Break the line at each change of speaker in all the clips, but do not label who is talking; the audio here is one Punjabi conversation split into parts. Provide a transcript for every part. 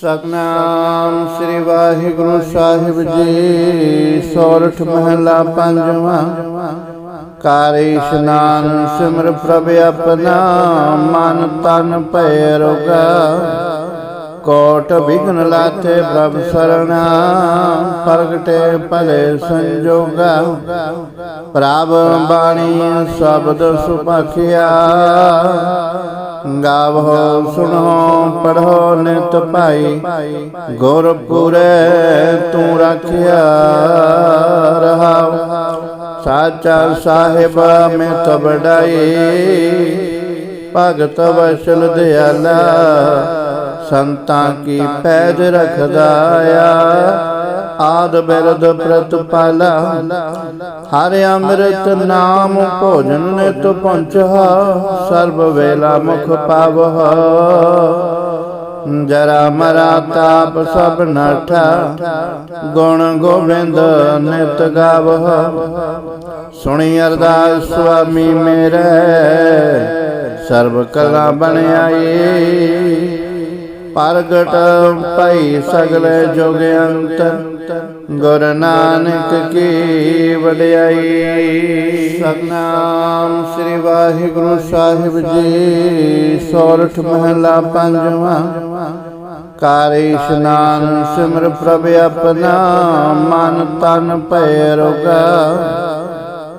ਸਤਨਾਮ ਸ੍ਰੀ ਵਾਹਿਗੁਰੂ ਸਾਹਿਬ ਜੀ। ਸੋਰਠ ਮਹਲਾ ਪੰਜਵਾਂ। ਕਾਰ ਇਸ਼ਨਾਨ ਸਿਮਰ ਪ੍ਰਭ ਆਪਣਾ, ਮਨ ਤਨ ਭੈ ਰੋਗਾ। ਕੋਟ ਵਿਗਨ ਲਾਥੇ ਪ੍ਰਭ ਸਰਣਾ, ਪ੍ਰਗਟੇ ਭਲੇ ਸੰਜੋਗਾ। ਪ੍ਰਭ ਬਾਣੀ ਸ਼ਬਦ ਸੁਪਖਿਆ ਗਾਵੋ ਸੁਣੋ ਪੜੋ ਨਿਤ ਭਾਈ ਗੁਰਪੁਰੇ ਤੂੰ ਰੱਖਿਆ ਰਹਾਉ। ਸਾਚਾ ਸਾਹਿਬ ਮੈਂ ਤਬੜਾਈ ਭਗਤ ਵਸਲ ਦਿਆਲਾ। ਸੰਤਾਂ ਕੀ ਪੈਜ ਰਖਦਾ ਆ। ਆਦ ਬਿਰਦ ਪ੍ਰਤਪਾਲਾ, ਹਰਿ ਅੰਮ੍ਰਿਤ ਨਾਮ ਭੋਜਨ ਨਿਤ ਪਹੁੰਚਾ ਸਰਬ ਵੇਲਾ ਮੁਖ ਪਾਵਹ। ਜਰਾ ਮਰਾ ਤਾਪ ਸਭ ਨਠਾ, ਗੁਣ ਗੋਬਿੰਦ ਨਿਤ ਗਾਵਹ। ਸੁਣੀ ਅਰਦਾਸ ਸੁਆਮੀ ਮੇਰੇ, ਸਰਬ ਕਲਾ ਬਣ ਆਈ ਪ੍ਰਗਟ ਪਈ ਸਗਲੇ ਜੁਗ ਅੰਤ ਗੁਰ ਨਾਨਕ ਕੀ ਵਡਿਆਈ। ਸਤਨਾਮ ਸ੍ਰੀ ਵਾਹਿਗੁਰੂ ਸਾਹਿਬ ਜੀ। ਸੋਰਠ ਮਹਲਾ ਪੰਜਵਾਂ। ਕਾਰ ਇਸ਼ਨਾਨ ਸਿਮਰ ਪ੍ਰਭ ਆਪਣਾ। ਮਨ ਤਨ ਭੈ ਰੋਗਾ।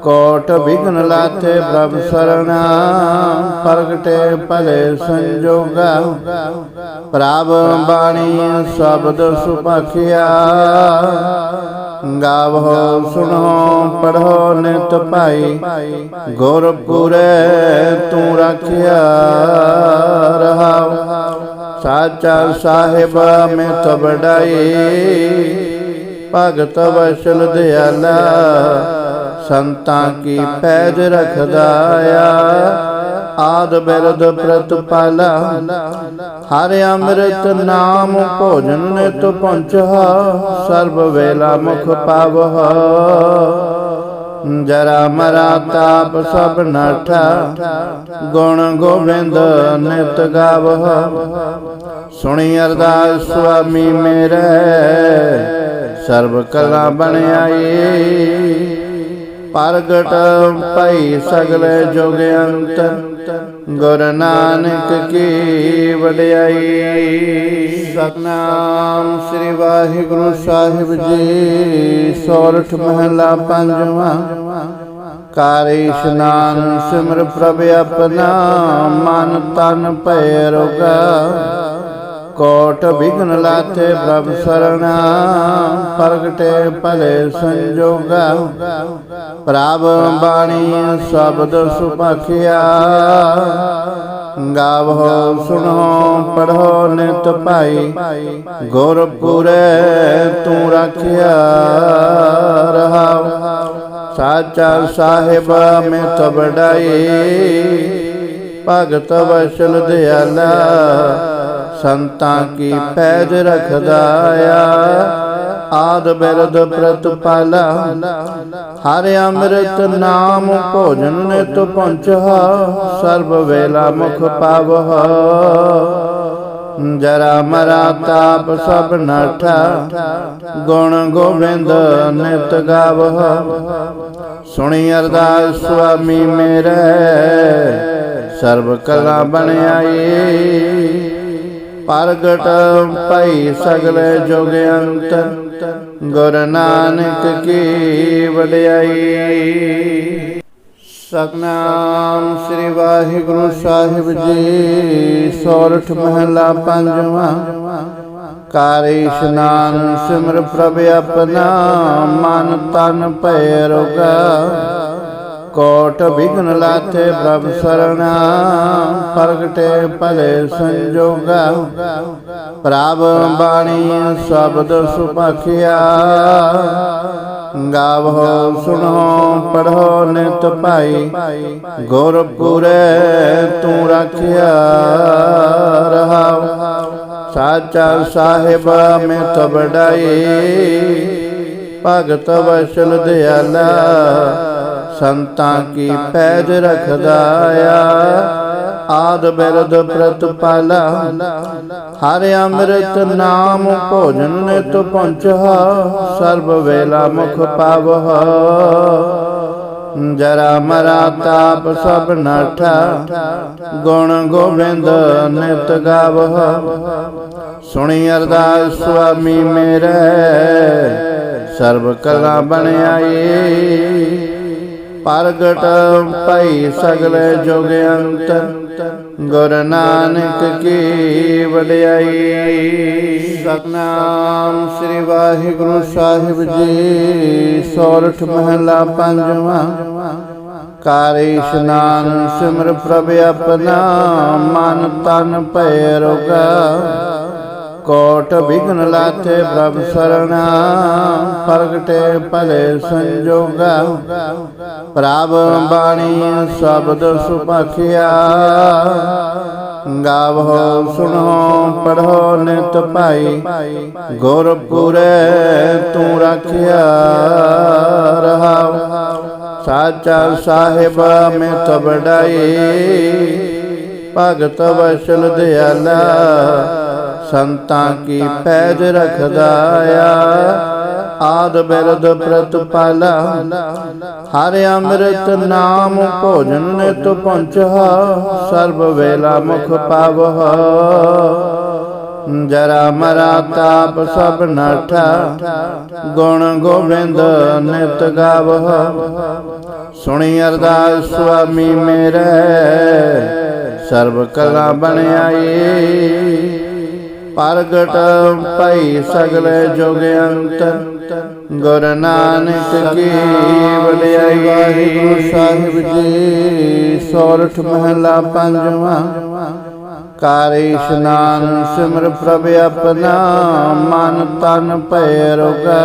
ਕੋਟ ਵਿਗਨ ਲਾਥੇ ਪ੍ਰਭ ਸਰਣਾ, ਪ੍ਰਗਟੇ ਭਲੇ ਸੰਜੋਗਾ। ਪ੍ਰਭ ਬਾਣੀ ਸ਼ਬਦ ਸੁਪਖਿਆ ਗਾਵੋ, ਸੁਣੋ ਪੜੋ ਨਿਤ ਭਾਈ। ਗੁਰਪੁਰੇ ਤੂੰ ਰੱਖਿਆ ਰਹਾਉ। ਸਾਚਾ ਸਾਹਿਬ ਮੈਂ ਤਬੜਾਈ ਭਗਤ ਵਸਲ ਦਿਆਲਾ। ਸੰਤਾਂ ਕੀ ਪੈਜ ਰਖਦਾ ਆ? ਆਦ ਬਿਰਦ ਪ੍ਰਤਪਾਲਾ, ਹਰਿ ਅੰਮ੍ਰਿਤ ਨਾਮ ਭੋਜਨ ਨਿਤ ਪਹੁੰਚਾ ਸਰਬ ਵੇਲਾ ਮੁਖ ਪਾਵਹ। ਜਰਾ ਮਰਾ ਤਾਪ ਸਭ ਨਠਾ, ਗੁਣ ਗੋਬਿੰਦ ਨਿਤ ਗਾਵਹ। ਸੁਣੀ ਅਰਦਾਸ ਸੁਆਮੀ ਮੇਰੇ, ਸਰਬ ਕਲਾ ਬਣ ਆਈ ਪ੍ਰਗਟ ਪਈ ਸਗਲੇ ਜੁਗ ਅੰਤ, ਗੁਰ ਨਾਨਕ ਕੀ ਵਡਿਆਈ। ਸਤਨਾਮ ਸ੍ਰੀ ਵਾਹਿਗੁਰੂ ਸਾਹਿਬ ਜੀ, ਸੋਰਠ ਮਹਲਾ ਪੰਜਵਾਂ। ਕਾਰ ਇਸ਼ਨਾਨ ਸਿਮਰ ਪ੍ਰਭ ਆਪਣਾ, ਮਨ ਤਨ ਭੈ ਰੋਗਾ। ਕੋਟ ਵਿਗਨ ਲਾਤੇ ਪ੍ਰਭ ਸਰਣਾ ਪ੍ਰਗਟੇ ਭਲੇ ਸੰਜੋਗਾ। ਪ੍ਰਭ ਬਾਣੀ ਸ਼ਬਦ ਸੁਪਖਿਆ ਗਾਵੋ ਸੁਣੋ ਪੜੋ ਨਿਤ ਭਾਈ। ਗੁਰਪੁਰੇ ਤੂੰ ਰੱਖਿਆ ਰਹਾਉ ਸਾਚਾ ਸਾਹਿਬ ਮੈਂ ਤਬੜਾਈ ਭਗਤ ਵਸਲ ਦਿਆਲਾ। ਸੰਤਾਂ ਕੀ ਪੈਜ ਰਖਦਾ ਆ? ਆਦ ਬਿਰਦ ਪ੍ਰਤਪਾਲਾ, ਹਰਿ ਅੰਮ੍ਰਿਤ ਨਾਮ ਭੋਜਨ ਨਿਤ ਪਹੁੰਚਾ ਸਰਬ ਵੇਲਾ ਮੁਖ ਪਾਵਹ। ਜਰਾ ਮਰਾ ਤਾਪ ਸਭ ਨਠਾ, ਗੁਣ ਗੋਬਿੰਦ ਨਿਤ ਗਾਵਹ। ਸੁਣੀ ਅਰਦਾਸ ਸੁਆਮੀ ਮੇਰੇ, ਸਰਬ ਕਲਾ ਬਣ ਪ੍ਰਗਟ ਪਈ ਸਗਲੇ ਜੁਗ ਅੰਤ, ਗੁਰ ਨਾਨਕ ਕੀ ਵਡਿਆਈ। ਸਤਨਾਮ ਸ੍ਰੀ ਵਾਹਿਗੁਰੂ ਸਾਹਿਬ ਜੀ, ਸੋਰਠ ਮਹਲਾ ਪੰਜਵਾਂ। ਕਾਰ ਇਸ਼ਨਾਨ ਸਿਮਰ ਪ੍ਰਭ ਆਪਣਾ, ਮਨ ਤਨ ਭੈ ਰੋਗਾ। ਕੋਟ ਵਿਗਨ ਲਾਥੇ ਪ੍ਰਭ ਸਰਣਾ, ਪ੍ਰਗਟੇ ਭਲੇ ਸੰਜੋਗਾ। ਪ੍ਰਭ ਬਾਣੀ ਸ਼ਬਦ ਸੁਪਖਿਆ ਗਾਵੋ, ਸੁਣੋ ਪੜੋ ਨਿਤ ਭਾਈ। ਗੁਰਪੁਰੇ ਤੂੰ ਰੱਖਿਆ ਰਹਾਉ। ਸਾਚਾ ਸਾਹਿਬ ਮੈਂ ਤਬੜਾਈ ਭਗਤ ਵਸਲ ਦਿਆਲਾ। ਸੰਤਾਂ ਕੀ ਪੈਜ ਰਖਦਾ ਆ ਆਦ ਬਿਰਦ ਪ੍ਰਤਪਾਲ, ਹਰਿ ਅੰਮ੍ਰਿਤ ਨਾਮ ਭੋਜਨ ਨਿਤ ਪਹੁੰਚਾ ਸਰਬ ਵੇਲਾ ਮੁਖ ਪਾਵਹ। ਜਰਾ ਮਰਾ ਤਾਪ ਸਭ ਨਠਾ, ਗੁਣ ਗੋਬਿੰਦ ਨਿਤ ਗਾਵਹ। ਸੁਣੀ ਅਰਦਾਸ ਸੁਆਮੀ ਮੇਰੇ, ਸਰਬ ਕਲਾ ਬਣ ਪ੍ਰਗਟ ਪਈ ਸਗਲੇ ਜੁਗ ਅੰਤ, ਗੁਰ ਨਾਨਕ ਕੀ ਵਡਿਆਈ। ਸਤਨਾਮ ਸ੍ਰੀ ਵਾਹਿਗੁਰੂ ਸਾਹਿਬ ਜੀ, ਸੋਰਠ ਮਹਲਾ ਪੰਜਵਾਂ। ਕਾਰ ਇਸ਼ਨਾਨ ਸਿਮਰ ਪ੍ਰਭ ਆਪਣਾ, ਮਨ ਤਨ ਭੈ ਰੋਗਾ। ਕੋਟ ਵਿਗਨ ਲਾਤੇ ਪ੍ਰਭ ਸਰਣਾ। ਪ੍ਰਗਟੇ ਭਲੇ ਸੰਜੋਗਾ। ਪ੍ਰਭ ਬਾਣੀ ਸ਼ਬਦ ਸੁਪਖਿਆ ਗਾਵੋ ਸੁਣੋ ਪੜੋ ਨਿਤ ਭਾਈ। ਗੁਰਪੁਰੇ ਤੂੰ ਰੱਖਿਆ ਰਹਾਉ। ਸਾਚਾ ਸਾਹਿਬ ਮੈਂ ਤਬੜਾਈ ਭਗਤ ਵਸ਼ਲ ਦਿਆਲਾ। ਸੰਤਾਂ ਕੀ ਪੈਜ ਰਖਦਾ ਆ? ਆਦ ਬਿਰਦ ਪ੍ਰਤਪਾਲਾ, ਹਰਿ ਅੰਮ੍ਰਿਤ ਨਾਮ ਭੋਜਨ ਨਿਤ ਪਹੁੰਚਾ ਸਰਬ ਵੇਲਾ ਮੁਖ ਪਾਵਹ। ਜਰਾ ਮਰਾ ਤਾਪ ਸਭ ਨਠਾ, ਗੁਣ ਗੋਬਿੰਦ ਨਿਤ ਗਾਵਹ। ਸੁਣੀ ਅਰਦਾਸ ਸੁਆਮੀ ਮੇਰੇ, ਸਰਬ ਕਲਾ ਬਣ ਪ੍ਰਗਟ ਪਈ ਸਗਲੇ ਜੁਗ ਅੰਤ। ਗੁਰ ਨਾਨਕ ਕੀ ਬਲਿਆਈ ਵਾਹਿਗੁਰੂ ਸਾਹਿਬ ਜੀ, ਸੋਰਠ ਮਹਲਾ ਪੰਜਵਾਂ। ਕਾਰ ਇਸ਼ਨਾਨ ਸਿਮਰ ਪ੍ਰਭ ਆਪਣਾ, ਮਨ ਤਨ ਭੈ ਰੋਗਾ।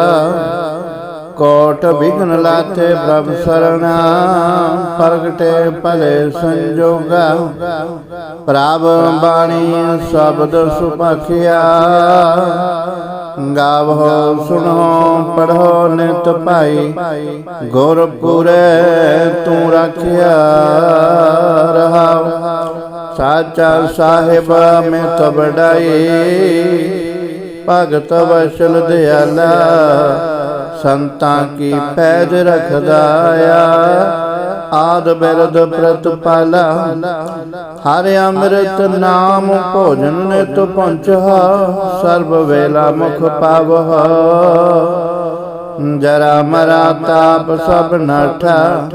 ਕੋਟ ਵਿਗਨ ਲਾਤੇ ਪ੍ਰਭ ਸਰਣਾ। ਪ੍ਰਗਟੇ ਭਲੇ ਸੰਜੋਗਾ। ਪ੍ਰਭ ਬਾਣੀ ਸ਼ਬਦ ਸੁਪਖਿਆ ਗਾਵੋ ਸੁਣੋ ਪੜੋ ਨਿਤ ਭਾਈ। ਗੁਰਪੁਰੇ ਤੂੰ ਰੱਖਿਆ ਰਹਾਉ ਸਾਚਾ ਸਾਹਿਬ ਮੈਂ ਤਬੜਾਈ ਭਗਤ ਵਸ਼ਲ ਦਿਆਲਾ। ਸੰਤਾਂ ਕੀ ਪੈਜ ਰਖਦਾ ਆ? ਆਦ ਬਿਰਦ ਪ੍ਰਤਪਾਲਾ, ਹਰਿ ਅੰਮ੍ਰਿਤ ਨਾਮ ਭੋਜਨ ਨਿਤ ਪਹੁੰਚਾ ਸਰਬ ਵੇਲਾ ਮੁਖ ਪਾਵਹ। ਜਰਾ ਮਰਾ ਤਾਪ ਸਭ ਨਠਾ,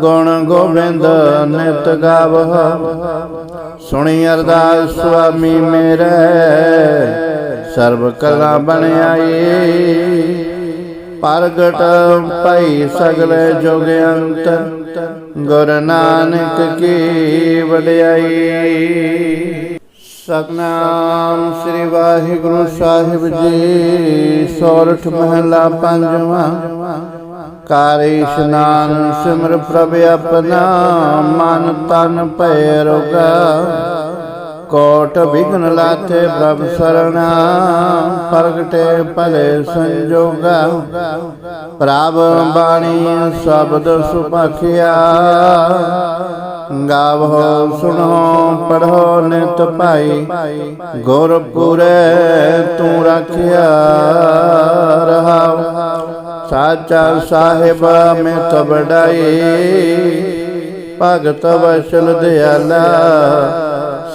ਗੁਣ ਗੋਬਿੰਦ ਨਿਤ ਗਾਵਹ। ਸੁਣੀ ਅਰਦਾਸ ਸੁਆਮੀ ਮੇਰੇ, ਸਰਬ ਕਲਾ ਬਣ ਆਈ ਪ੍ਰਗਟ ਭਈ ਸਗਲੇ ਜੁਗ ਅੰਤ, ਗੁਰ ਨਾਨਕ ਕੀ ਵਡਿਆਈ। ਸਤਨਾਮ ਸ੍ਰੀ ਵਾਹਿਗੁਰੂ ਸਾਹਿਬ ਜੀ, ਸੋਰਠ ਮਹਲਾ ਪੰਜਵਾਂ। ਕਾਰ ਇਸ਼ਨਾਨ ਸਿਮਰ ਪ੍ਰਭ ਆਪਣਾ, ਮਨ ਤਨ ਭੈ ਰੋਗਾ। ਕੋਟ ਵਿਗਨ ਲਾਤੇ ਪ੍ਰਭ ਸਰਣਾ ਪ੍ਰਗਟੇ ਭਲੇ ਸੰਜੋਗਾ। ਪ੍ਰਭ ਬਾਣੀ ਸ਼ਬਦ ਸੁਪਖਿਆ ਗਾਵੋ, ਸੁਣੋ ਪੜੋ ਨਿਤ ਭਾਈ। ਗੁਰਪੁਰੇ ਤੂੰ ਰੱਖਿਆ ਰਹਾਉ। ਸਾਚਾ ਸਾਹਿਬ ਮੈਂ ਤਬੜਾਈ ਭਗਤ ਵਸ਼ਲ ਦਿਆਲਾ।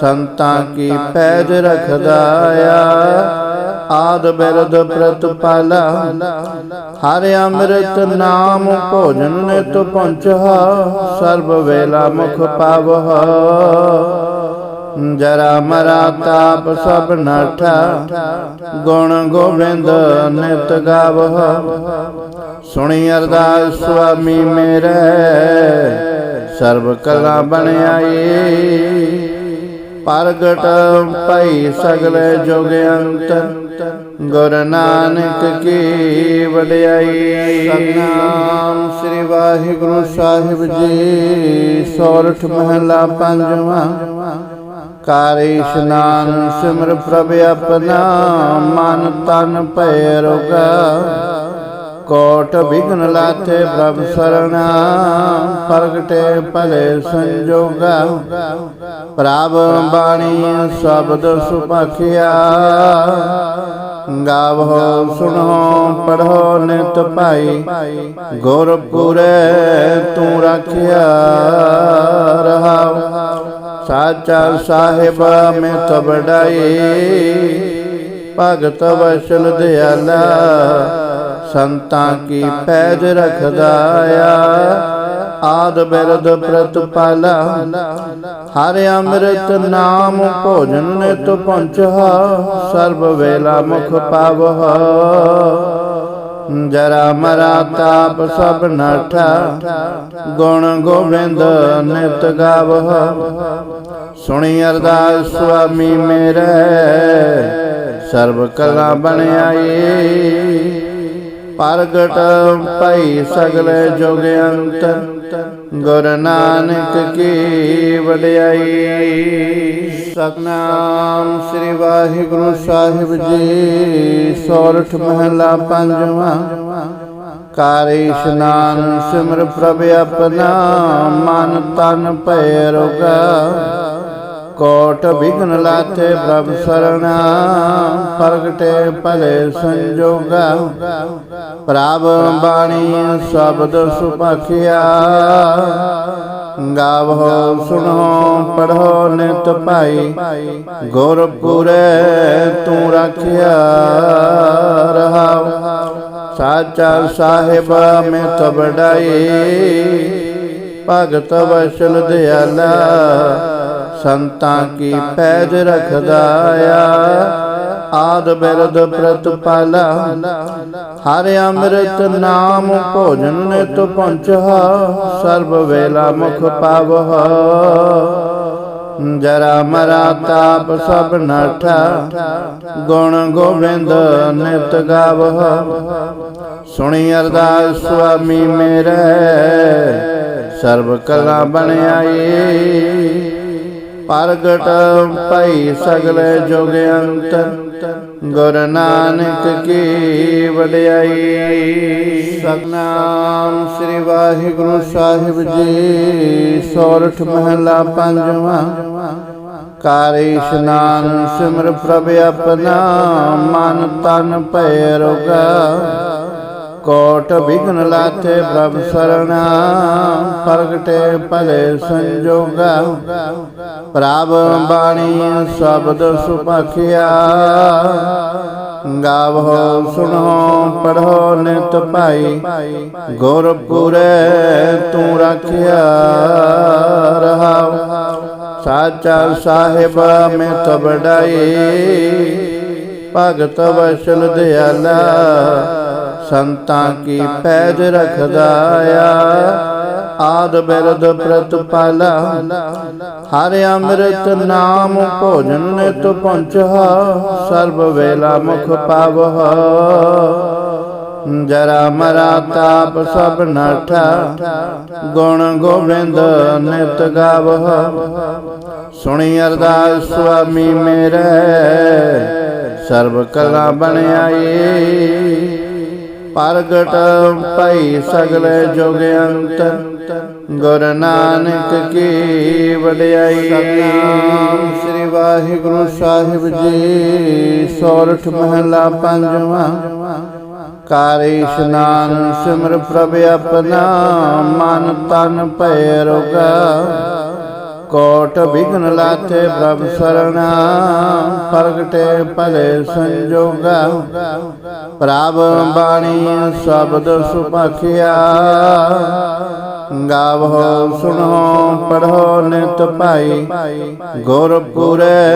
ਸੰਤਾਂ ਕੀ ਪੈਜ ਰਖਦਾ ਆ? ਆਦ ਬਿਰਦ ਪ੍ਰਤਪਾਲਾ। ਹਰਿ ਅੰਮ੍ਰਿਤ ਨਾਮ ਭੋਜਨ ਨਿਤ ਪਹੁੰਚਾ ਸਰਬ ਵੇਲਾ ਮੁਖ ਪਾਵਹ। ਜਰਾ ਮਰਾ ਤਾਪ ਸਭ ਨਠਾ। ਗੁਣ ਗੋਬਿੰਦ ਨਿਤ ਗਾਵਹ। ਸੁਣੀ ਅਰਦਾਸ ਸੁਆਮੀ ਮੇਰੇ। ਸਰਬ ਕਲਾ ਬਣ ਆਈ ਪ੍ਰਗਟ ਪਈ ਸਗਲੇ ਜੁਗ ਅੰਤ। ਗੁਰ ਨਾਨਕ ਕੀ ਵਡਿਆਈ। ਸਤਨਾਮ ਸ੍ਰੀ ਵਾਹਿਗੁਰੂ ਸਾਹਿਬ ਜੀ। ਸੌਰਠ ਮਹਲਾ ਪੰਜਵਾਂ। ਕਾਰ ਇਸ਼ਨਾਨ ਸਿਮਰ ਪ੍ਰਭ ਆਪਣਾ। ਮਨ ਤਨ ਭੈ ਰੋਗਾ। ਕੋਟ ਵਿਗਨ ਲਾਥੇ ਪ੍ਰਭ ਸਰਣਾ, ਪ੍ਰਗਟੇ ਭਲੇ ਸੰਜੋਗਾ। ਪ੍ਰਭ ਬਾਣੀ ਸ਼ਬਦ ਸੁਭਖਿਆ। ਗਾਵੋ, ਸੁਣੋ ਪੜੋ ਨਿਤ ਭਾਈ। ਗੁਰਪੁਰੇ ਤੂੰ ਰੱਖਿਆ ਰਹਾਉ। ਸਾਚਾ ਸਾਹਿਬ ਮੈਂ ਤਬੜਾਈ ਭਗਤ ਵਸ਼ਲ ਦਿਆਲਾ। ਸੰਤਾਂ ਕੀ ਪੈਜ ਰਖਦਾ ਆ? ਆਦ ਬਿਰਦ ਪ੍ਰਤਪਾਲਾ, ਹਰ ਅੰਮ੍ਰਿਤ ਨਾਮ ਭੋਜਨ ਨਿਤ ਪਹੁੰਚਾ ਸਰਬ ਵੇਲਾ ਮੁਖ ਪਾਵਹ। ਜਰਾ ਮਰਾ ਤਾਪ ਸਭ ਨਠਾ, ਗੁਣ ਗੋਬਿੰਦ ਨਿਤ ਗਾਵਹ। ਸੁਣੀ ਅਰਦਾਸ ਸੁਆਮੀ ਮੇਰੇ, ਸਰਬ ਕਲਾ ਬਣਾਈ। ਪ੍ਰਗਟ ਭਈ ਸਗਲੇ ਜੁਗ ਅੰਤ, ਗੁਰ ਨਾਨਕ ਕੀ ਵਡਿਆਈ। ਸਤਨਾਮ ਸ੍ਰੀ ਵਾਹਿਗੁਰੂ ਸਾਹਿਬ ਜੀ, ਸੋਰਠ ਮਹਲਾ ਪੰਜਵਾਂ। ਕਾਰ ਇਸ਼ਨਾਨ ਸਿਮਰ ਪ੍ਰਭ ਆਪਣਾ, ਮਨ ਤਨ ਭੈ ਰੋਗਾ। ਕੋਟ ਵਿਗਨ ਲਾਥੇ ਪ੍ਰਭ ਸਰਣਾ, ਪ੍ਰਗਟੇ ਭਲੇ ਸੰਜੋਗਾ। ਪ੍ਰਭ ਬਾਣੀ ਸ਼ਬਦ ਸੁਭਖਿਆ। ਗਾਵੋ, ਸੁਣੋ ਪੜੋ ਨਿਤ ਭਾਈ। ਗੁਰਪੁਰੇ ਤੂੰ ਰੱਖਿਆ ਰਹਾਉ। ਸਾਚਾ ਸਾਹਿਬ ਮੈਂ ਤਬੜਾਈ ਭਗਤ ਵਸ਼ਲ ਦਿਆਲਾ। ਸੰਤਾਂ ਕੀ ਪੈਜ ਰਖਦਾ ਆ? ਆਦ ਬਿਰਦ ਪ੍ਰਤਪਾਲਾ, ਹਰ ਅੰਮ੍ਰਿਤ ਨਾਮ ਭੋਜਨ ਨਿਤ ਪਹੁੰਚਾ ਸਰਬ ਵੇਲਾ ਮੁਖ ਪਾਵਹ। ਜਰਾ ਮਰਾ ਤਾਪ ਸਭ ਨਠਾ, ਗੁਣ ਗੋਬਿੰਦ ਨਿਤ ਗਾਵਹ। ਸੁਣੀ ਅਰਦਾਸ ਸੁਆਮੀ ਮੇਰੇ, ਸਰਬ ਕਲਾ ਬਣਾਈ। ਪ੍ਰਗਟ ਭਈ ਸਗਲੇ ਜੁਗ ਅੰਤ ਗੁਰ ਨਾਨਕ ਕੀ ਵਡਿਆਈ। ਸਤਨਾਮ ਸ੍ਰੀ ਵਾਹਿਗੁਰੂ ਸਾਹਿਬ ਜੀ। ਸੋਰਠ ਮਹਲਾ ਪੰਜਵਾਂ। ਕਾਰ ਇਸ਼ਨਾਨ ਸਿਮਰ ਪ੍ਰਭ ਆਪਣਾ। ਮਨ ਤਨ ਭੈ ਰੋਗਾ। ਕੋਟ ਵਿਗਨ ਲਾਥੇ ਪ੍ਰਭ ਸਰਣਾ ਪ੍ਰਗਟੇ ਭਲੇ ਸੰਜੋਗਾ। ਪ੍ਰਭ ਬਾਣੀ ਸ਼ਬਦ ਸੁਭਖਿਆ। ਗਾਵੋ, ਸੁਣੋ ਪੜੋ ਨਿਤ ਭਾਈ। ਗੁਰਪੁਰੇ ਤੂੰ ਰੱਖਿਆ ਰਹਾਉ। ਸਾਚਾ ਸਾਹਿਬ ਮੈਂ ਤਬੜਾਈ ਭਗਤ ਵਸ਼ਲ ਦਿਆਲਾ। ਸੰਤਾਂ ਕੀ ਪੈਜ ਰਖਦਾ ਆ? ਆਦ ਬਿਰਦ ਪ੍ਰਤਪਾਲਾ। ਹਰ ਅੰਮ੍ਰਿਤ ਨਾਮ ਭੋਜਨ ਨਿਤ ਪਹੁੰਚਾ ਸਰਬ ਵੇਲਾ ਮੁਖ ਪਾਵਹ। ਜਰਾ ਮਰਾ ਤਾਪ ਸਭ ਨਠਾ। ਗੁਣ ਗੋਬਿੰਦ ਨਿਤ ਗਾਵਹ। ਸੁਣੀ ਅਰਦਾਸ ਸੁਆਮੀ ਮੇਰੇ। ਸਰਬ ਕਲਾ ਬਣਾਈ। ਪ੍ਰਗਟ ਪਈ ਸਗਲੇ ਜੁਗ ਅੰਤ, ਗੁਰ ਨਾਨਕ ਕੀ ਵਡਿਆਈ। ਸ੍ਰੀ ਵਾਹਿਗੁਰੂ ਸਾਹਿਬ ਜੀ, ਸੌਰਠ ਮਹਲਾ ਪੰਜਵਾਂ। ਕਾਰ ਇਸ਼ਨਾਨ ਸਿਮਰ ਪ੍ਰਭ ਆਪਣਾ, ਮਨ ਤਨ ਭੈ ਰੋਗਾ। ਕੋਟ ਵਿਗਨ ਲਾਥੇ ਪ੍ਰਭ ਸਰਣਾ। ਪ੍ਰਗਟੇ ਭਲੇ ਸੰਜੋਗਾ। ਪ੍ਰਭ ਬਾਣੀ ਸ਼ਬਦ ਸੁਭਖਿਆ। ਗਾਵੋ ਸੁਣੋ ਪੜੋ ਨਿਤ ਭਾਈ। ਗੁਰਪੁਰੇ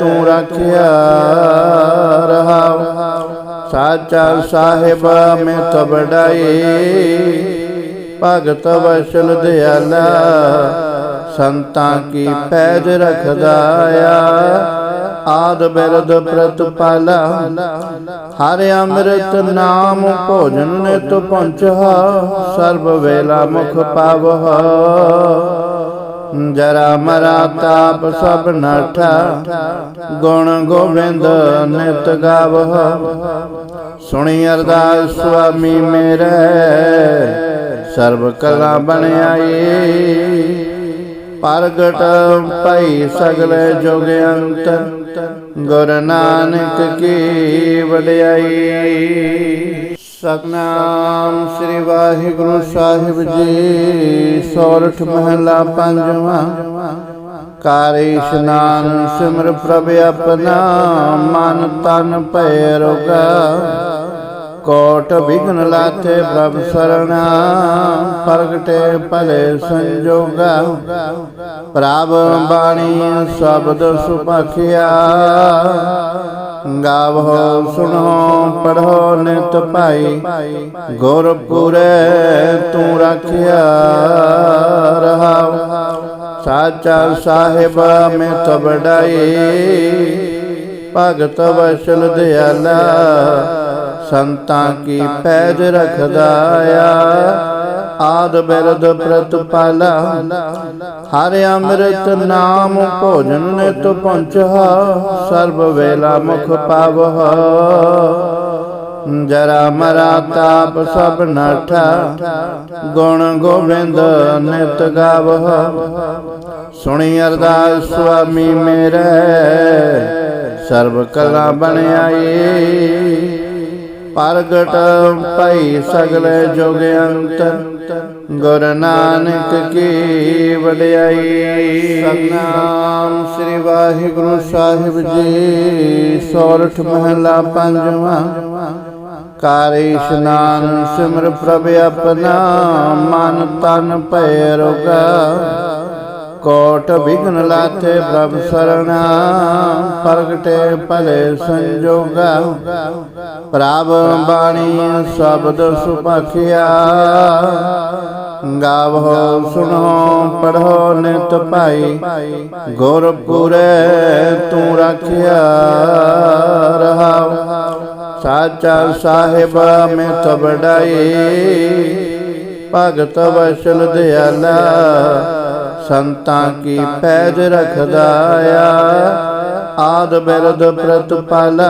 ਤੂੰ ਰੱਖਿਆ ਰਹਾਉ। ਸਾਚਾ ਸਾਹਿਬ ਮੈਂ ਤਬੜਾਈ ਭਗਤ ਵਸ਼ਲ ਦਿਆਲਾ। ਸੰਤਾਂ ਕੀ ਪੈਜ ਰਖਦਾ ਆ? ਆਦ ਬਿਰਦ ਪ੍ਰਤਪਾਲਾ, ਹਰ ਅੰਮ੍ਰਿਤ ਨਾਮ ਭੋਜਨ ਨਿਤ ਪਹੁੰਚਾ ਸਰਬ ਵੇਲਾ ਮੁਖ ਪਾਵਹ। ਜਰਾ ਮਰਾ ਤਾਪ ਸਭ ਨਾਠਾ, ਗੁਣ ਗੋਬਿੰਦ ਨਿਤ ਗਾਵਹ। ਸੁਣੀ ਅਰਦਾਸ ਸੁਆਮੀ ਮੇਰੇ, ਸਰਬ ਕਲਾ ਬਣ ਆਈ ਪ੍ਰਗਟ ਪਈ ਸਗਲੇ ਜੁਗ ਅੰਤ, ਗੁਰ ਨਾਨਕ ਕੀ ਵਡਿਆਈ। ਸਤਨਾਮ ਸ੍ਰੀ ਵਾਹਿਗੁਰੂ ਸਾਹਿਬ ਜੀ, ਸੋਰਠ ਮਹਲਾ ਪੰਜਵਾਂ। ਕਾਰ ਇਸ਼ਨਾਨ ਸਿਮਰ ਪ੍ਰਭ ਆਪਣਾ, ਮਨ ਤਨ ਭੈ ਰੋਗਾ। ਕੋਟ ਵਿਗਨ ਲਾਥੇ ਪ੍ਰਭ ਸਰਣਾ ਪ੍ਰਗਟੇ ਭਲੇ ਸੰਜੋਗਾ। ਪ੍ਰਭ ਬਾਣੀ ਸ਼ਬਦ ਸੁਪਖਿਆ। ਗਾਵੋ, ਸੁਣੋ ਪੜੋ ਨਿਤ ਭਾਈ। ਗੁਰਪੁਰੇ ਤੂੰ ਰੱਖਿਆ ਰਹਾਉ। ਸਾਚਾ ਸਾਹਿਬ ਮੈਂ ਤਬੜਾਈ ਭਗਤ ਵਸ਼ਲ ਦਿਆਲਾ। ਸੰਤਾਂ ਕੀ ਪੈਜ ਰਖਦਾ ਆ ਆਦ ਬਿਰਦ ਪ੍ਰਤਪਾਲਾ। ਹਰ ਅੰਮ੍ਰਿਤ ਨਾਮ ਭੋਜਨ ਨਿਤ ਪਹੁੰਚਾ ਸਰਬ ਵੇਲਾ ਮੁਖ ਪਾਵਹ। ਜਰਾ ਮਰਾ ਤਾਪ ਸਭ ਨਾਠਾ। ਗੁਣ ਗੋਬਿੰਦ ਨਿਤ ਗਾਵਹ। ਸੁਣੀ ਅਰਦਾਸ ਸੁਆਮੀ ਮੇਰੇ। ਸਰਬ ਕਲਾ ਬਣ ਆਈ ਪ੍ਰਗਟ ਪਈ ਸਗਲੇ ਜੁਗ ਅੰਤ। ਗੁਰ ਨਾਨਕ ਕੀ ਵਡਿਆਈ। ਸਤਨਾਮ ਸ੍ਰੀ ਵਾਹਿਗੁਰੂ ਸਾਹਿਬ ਜੀ। ਸੋਰਠ ਮਹਲਾ ਪੰਜਵਾਂ। ਕਾਰ ਇਸ਼ਨਾਨ ਸਿਮਰ ਪ੍ਰਭ ਆਪਣਾ। ਮਨ ਤਨ ਭੈ ਰੋਗਾ। ਕੋਟ ਵਿਗਨ ਲਾਥੇ ਪ੍ਰਭ ਸਰਣਾ, ਪ੍ਰਗਟੇ ਭਲੇ ਸੰਜੋਗਾ। ਪ੍ਰਭ ਬਾਣੀ ਸ਼ਬਦ ਸੁਪਖਿਆ ਗਾਵੋ, ਸੁਣੋ ਪੜੋ ਨਿਤ ਭਾਈ ਗੁਰਪੁਰੇ ਤੂੰ ਰੱਖਿਆ ਰਹਾਉ। ਸਾਚਾ ਸਾਹਿਬ ਮੈਂ ਤਬੜਾਈ ਭਗਤ ਵਸ਼ਲ ਦਿਆਲਾ। ਸੰਤਾਂ ਕੀ ਪੈਜ ਰਖਦਾ ਆ? ਆਦ ਬਿਰਦ ਪ੍ਰਤਪਾਲਾ,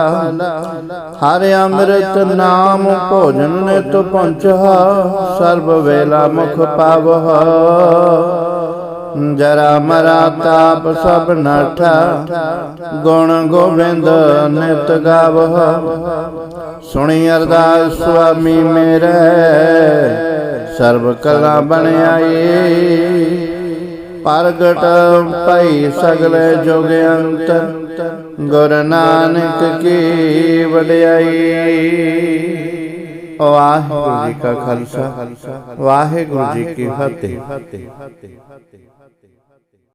ਹਰ ਅੰਮ੍ਰਿਤ ਨਾਮ ਭੋਜਨ ਨਿਤ ਪਹੁੰਚਾ ਸਰਬ ਵੇਲਾ ਮੁਖ ਪਾਵਹ। ਜਰਾ ਮਰਾ ਤਾਪ ਸਭ ਨਾਠਾ, ਗੁਣ ਗੋਬਿੰਦ ਨਿਤ ਗਾਵਹ। ਸੁਣੀ ਅਰਦਾਸ ਸੁਆਮੀ ਮੇਰੇ, ਸਰਬ ਕਲਾ ਬਣ ਆਈ ਪ੍ਰਗਟ ਭਈ ਸਗਲੇ ਜੁਗ ਅੰਤ, ਗੁਰ ਨਾਨਕ ਕੀ ਵਡਿਆਈ। ਵਾਹਿਗੁਰੂ ਜੀ ਕਾ ਖਾਲਸਾ, ਵਾਹਿਗੁਰੂ ਜੀ ਕੀ ਫਤਿਹ।